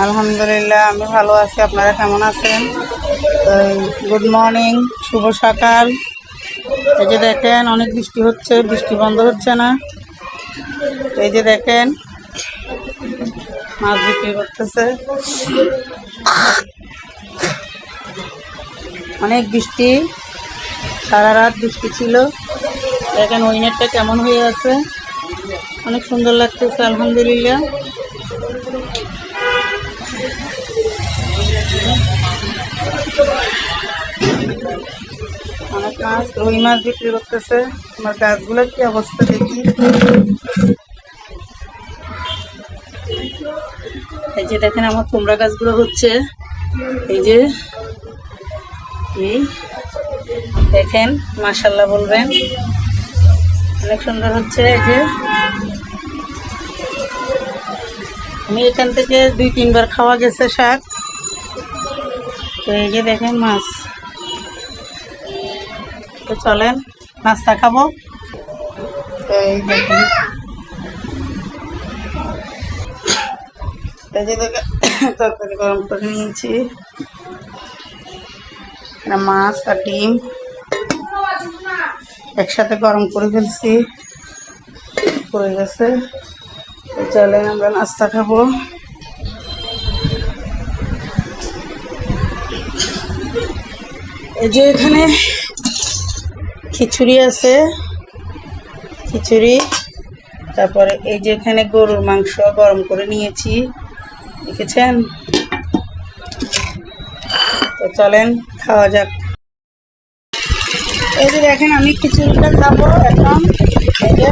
আলহামদুলিল্লাহ, আমি ভালো আছি। আপনারা কেমন আছেন? গুড মর্নিং শুভ সকাল। এই যে দেখেন, অনেক বৃষ্টি হচ্ছে, বৃষ্টি বন্ধ হচ্ছে না। এই যে দেখেন, মাছ বিক্রি করতেছে। অনেক বৃষ্টি, সারা রাত বৃষ্টি ছিল। দেখেন ওইনেরটা কেমন হয়ে আছে। অনেক সুন্দর লাগতেছে, আলহামদুলিল্লাহ। মাছ রুই মাছ বিক্রি করতেছে। আমার গাছগুলোর কি অবস্থা দেখি। এই যে দেখেন আমার কুমড়া গাছগুলো হচ্ছে। এই যে এই দেখেন মাশাল্লাহ বলবেন। অনেক সুন্দর হচ্ছে, এই যে। আমি এখান থেকে দুই তিনবার খাওয়া গেছে শাক। তো এই যে দেখেন মাছ। তো চলেন, নাস্তা খাব। এই তরকারি গরম করে নিয়েছি। মাছ আর ডিম। একসাথে গরম করে ফেলছি। পড়ে গেছে। চলে আমরা নাস্তা খাব। এই যে এখানে খিচুড়ি আছে। খিচুড়ি। তারপরে এই যে এখানে গরুর মাংস গরম করে নিয়েছি। দেখেছেন? তো চলেন, খাওয়া যাক। এই যে দেখেন, আমি খিচুড়িটা খাব এখন। এই যে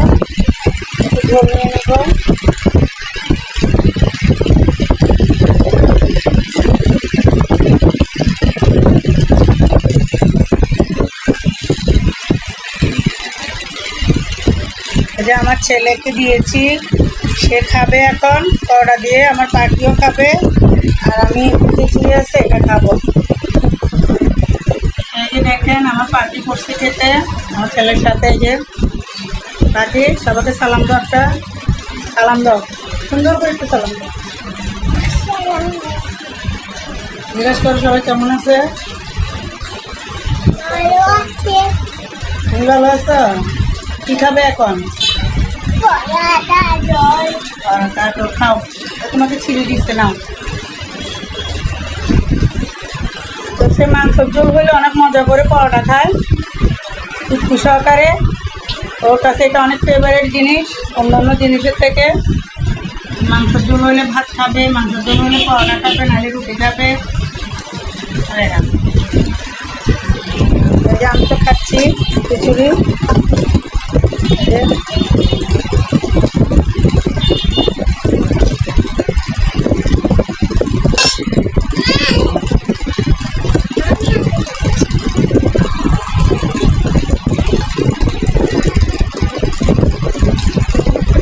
নিয়ে নেব। যে আমার ছেলেকে দিয়েছি সে খাবে এখন পরোটা দিয়ে আমার পাখিও খাবে আর আমি খিচুড়ি আছে এটা খাব। এই যে দেখেন আমার পাখি পড়ছে খেতে আমার ছেলের সাথে এই যে পাখি সবাইকে সালাম দাও একটা সালাম দাও সুন্দর করে একটু সালাম দাও। জিজ্ঞেস করো সবাই কেমন আছে। তুমি ভালো আছো? কি খাবে এখন? তারপর খাও। তোমাকে ছিঁড়ে দিচ্ছে, নাও। তো সে মাংসের ঝোল হলে অনেক মজা করে পরোটা খায়। তৃপ্তি সহকারে। ওর কাছে এটা অনেক ফেভারিট জিনিস অন্য অন্য জিনিসের থেকে। মাংসের ঝোল হলে ভাত খাবে মাংসের ঝোল হলে পরোটা খাবে, নাহলে রুটি খাবে। আমি তো খাচ্ছি, খিচুড়ি।